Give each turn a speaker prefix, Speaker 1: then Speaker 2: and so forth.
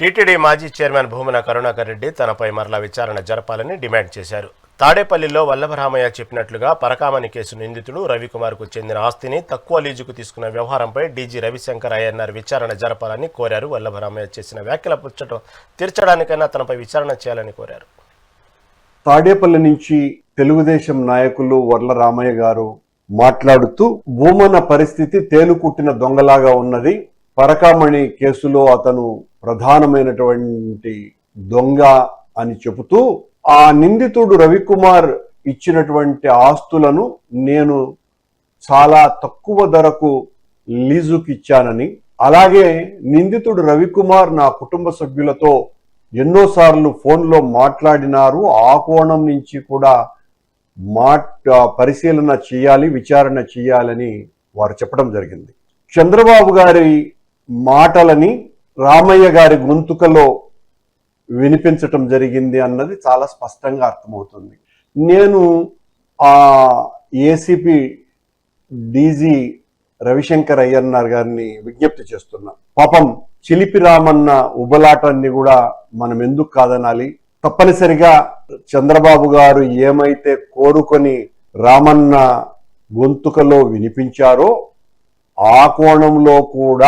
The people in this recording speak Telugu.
Speaker 1: టీటీడీ మాజీ చైర్మన్ భూమన కరుణాకర్ రెడ్డి తనపై మరలా విచారణ జరపాలని డిమాండ్ చేశారు. తాడేపల్లిలో వల్లభరామయ్య చెప్పినట్లుగా పరకామణి కేసు నిందితుడు రవికుమార్కు చెందిన ఆస్తిని తక్కువ లీజుకు తీసుకున్న వ్యవహారంపై డీజీ రవిశంకర్ అయ్యన్నార్ విచారణ జరపాలని కోరారు. వల్లభరామయ్య చేసిన వ్యాఖ్యల పుచ్చటం తీర్చడానికైనా తనపై విచారణ చేయాలని కోరారు.
Speaker 2: తాడేపల్లి నుంచి తెలుగుదేశం నాయకులు వల్లరామయ్య గారు మాట్లాడుతూ భూమన పరిస్థితి తేలుకుట్టిన దొంగలాగా ఉన్నది. పరకామణి కేసులో అతను ప్రధానమైనటువంటి దొంగ అని చెబుతూ ఆ నిందితుడు రవికుమార్ ఇచ్చినటువంటి ఆస్తులను నేను చాలా తక్కువ ధరకు లీజుకి ఇచ్చానని అలాగే నిందితుడు రవికుమార్ నా కుటుంబ సభ్యులతో ఎన్నోసార్లు ఫోన్లో మాట్లాడినారు. ఆ కోణం నుంచి కూడా మాట్ పరిశీలన చేయాలి విచారణ చేయాలని వారు చెప్పడం జరిగింది. చంద్రబాబు గారి మాటలని రామయ్య గారి గొంతుకలో వినిపించటం జరిగింది అన్నది చాలా స్పష్టంగా అర్థమవుతుంది. నేను ఆ ఏసీపీ డీజీ రవిశంకర్ అయ్యన్నార్ గారిని విజ్ఞప్తి చేస్తున్నా. పాపం చిలిపి రామన్న ఉబలాటాన్ని కూడా మనం ఎందుకు కాదనాలి? తప్పనిసరిగా చంద్రబాబు గారు ఏమైతే కోరుకొని రామన్న గొంతుకలో వినిపించారో ఆ కోణంలో కూడా